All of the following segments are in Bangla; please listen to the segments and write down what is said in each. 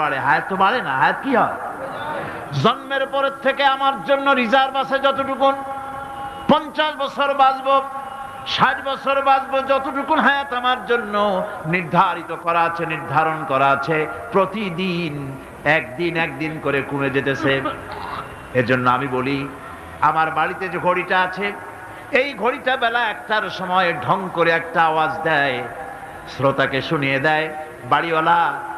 বাড়ে হায়াত তো বাড়ে না, হায়াত কি হয়? জন্মের পরের থেকে আমার জন্য রিজার্ভ আছে যতটুকুন, পঞ্চাশ বছর বাঁচবো, ষাট বছর বাঁচবো, যতটুকুন হায়াত আমার জন্য নির্ধারিত করা আছে, নির্ধারণ করা আছে, প্রতিদিন, একদিন একদিন করে কমে যেতেছে। এজন্য আমি বলি, আমার বাড়িতে যে ঘড়িটা আছে, এই ঘড়িটা বেলা একটার সময় ঢং করে একটা আওয়াজ দেয়, শ্রোতাকে শুনিয়ে দেয়, বাড়িওয়ালা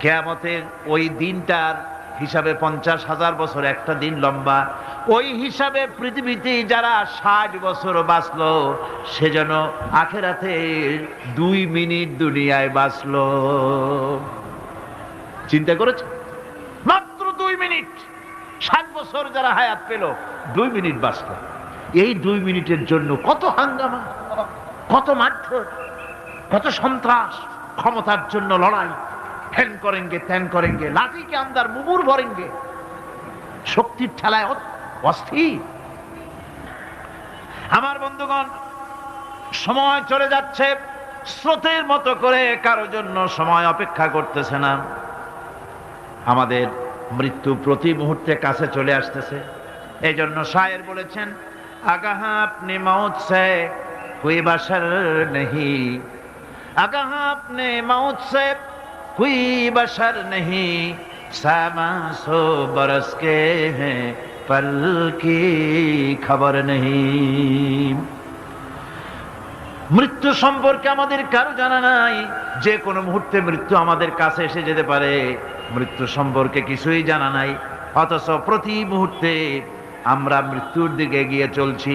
কেয়ামতের ওই দিনটার হিসাবে পঞ্চাশ হাজার বছর একটা দিন লম্বা। ওই হিসাবে পৃথিবীতে যারা ষাট বছর বাঁচল বাঁচলো সেজন্য আখেরাতে দুই মিনিট দুনিয়ায় বাঁচলো। চিন্তা করেছে? মাত্র দুই মিনিট। ষাট বছর যারা হায়াত পেল, দুই মিনিট বাঁচলো। এই দুই মিনিটের জন্য কত হাঙ্গামা, কত মারধর, কত সন্ত্রাস, ক্ষমতার জন্য লড়াই। ফ্যান করেনগে ত্যান করেনগে লাঠিকে আন্দার মুমুর ভরেনগে শক্তির ঠেলায় অস্থির। আমার বন্ধুগণ, সময় চলে যাচ্ছে, স্রোতের মতো করে কারও জন্য সময় অপেক্ষা করতেছে না। আমাদের মৃত্যু প্রতি মুহূর্তে কাছে চলে আসতেছে। এই জন্য শায়ের বলেছেন, আগাহা আপনি মৌত সে কোই বাসর নেহি। আগাহা আপনি মৌত সে কোই বশর নেহি সামা সো বরস কে হ্যাঁ পল কি খবর নেহি মৃত্যু সম্পর্কে আমাদের কারও জানা নাই, যে কোনো মুহূর্তে মৃত্যু আমাদের কাছে এসে যেতে পারে। মৃত্যু সম্পর্কে কিছুই জানা নাই, অথচ প্রতি মুহূর্তে আমরা মৃত্যুর দিকে গিয়ে চলছি।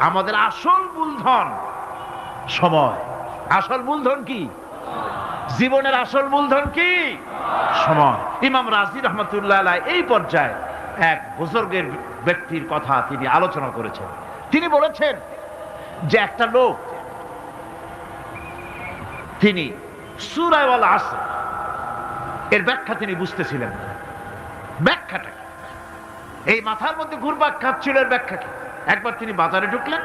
আমাদের আসল মূলধন। সময়। আসল মূলধন কি? জীবনের আসল মূলধন কি? সময়। ইমাম রাজি রহমতুল্লাহ এই পর্যায়ে এক বুজুর্গের ব্যক্তির কথা তিনি আলোচনা করেছেন। তিনি বলেছেন যে একটা লোক, তিনি সুরায়ওয়ালা আসর, এর ব্যাখ্যা তিনি বুঝতেছিলেন ব্যাখ্যাটা এই মাথার মধ্যে ঘুরবাক খাচ্ছিল এর ব্যাখ্যা কি? একবার তিনি বাজারে ঢুকলেন।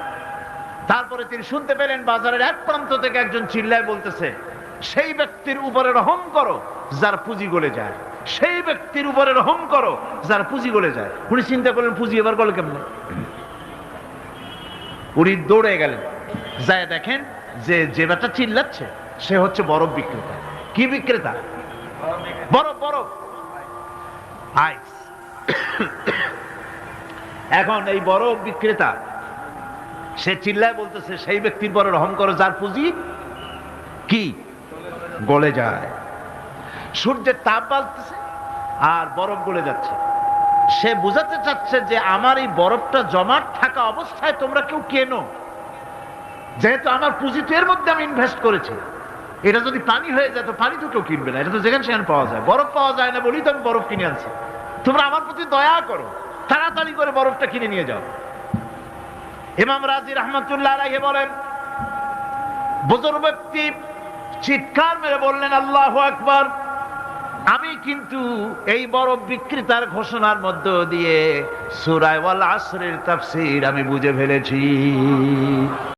তারপরে তিনি শুনতে পেলেন বাজারের এক প্রান্ত থেকে একজন চিল্লায় বলতেছে, সেই ব্যক্তির উপরে রহম করো, যার পুঁজি গলে যায়। সেই ব্যক্তির উপরে রহম করো, যার পুঁজি গলে যায়। উনি চিন্তা করলেন, পুঁজি এবার গলে কেমনে? উনি দৌড়ে গেলেন। যায় দেখেন যে যে ব্যাটা চিল্লাচ্ছে, সে হচ্ছে বরফ বিক্রেতা। কি বিক্রেতা? বরফ বরফ। আইস। এখন এই বরফ বিক্রেতা, সে চিল্লায় বলতেছে, সেই ব্যক্তির পরে রহম করো, যার পুঁজি কি? গলে যায়। সূর্যের তাপ বাড়তেছে আর বরফ গলে যাচ্ছে। সে বোঝাতে চাচ্ছে যে আমার এই বরফটা জমাট থাকা অবস্থায় তোমরা কেউ কেনো? যেহেতু আমার পুঁজি তো এর মধ্যে আমি ইনভেস্ট করেছি। এটা যদি পানি হয়ে যায়, তো পানি তো কেউ কিনবে না। এটা তো যেখানে সেখানে পাওয়া যায়। বরফ পাওয়া যায় না বলেই তো আমি বরফ কিনে আনছি। তোমরা আমার প্রতি দয়া করো। তাড়াতাড়ি করে বরফটা কিনে নিয়ে যাও। ইমাম রাজি রহমতুল্লাহ রাহে বলেন বুজুর ব্যক্তি চিৎকার মেরে বললেন, আল্লাহ আকবার, আমি কিন্তু এই বরফ বিক্রেতার ঘোষণার মধ্য দিয়ে সুরায় ওয়াল তাফসীর আমি বুঝে ফেলেছি।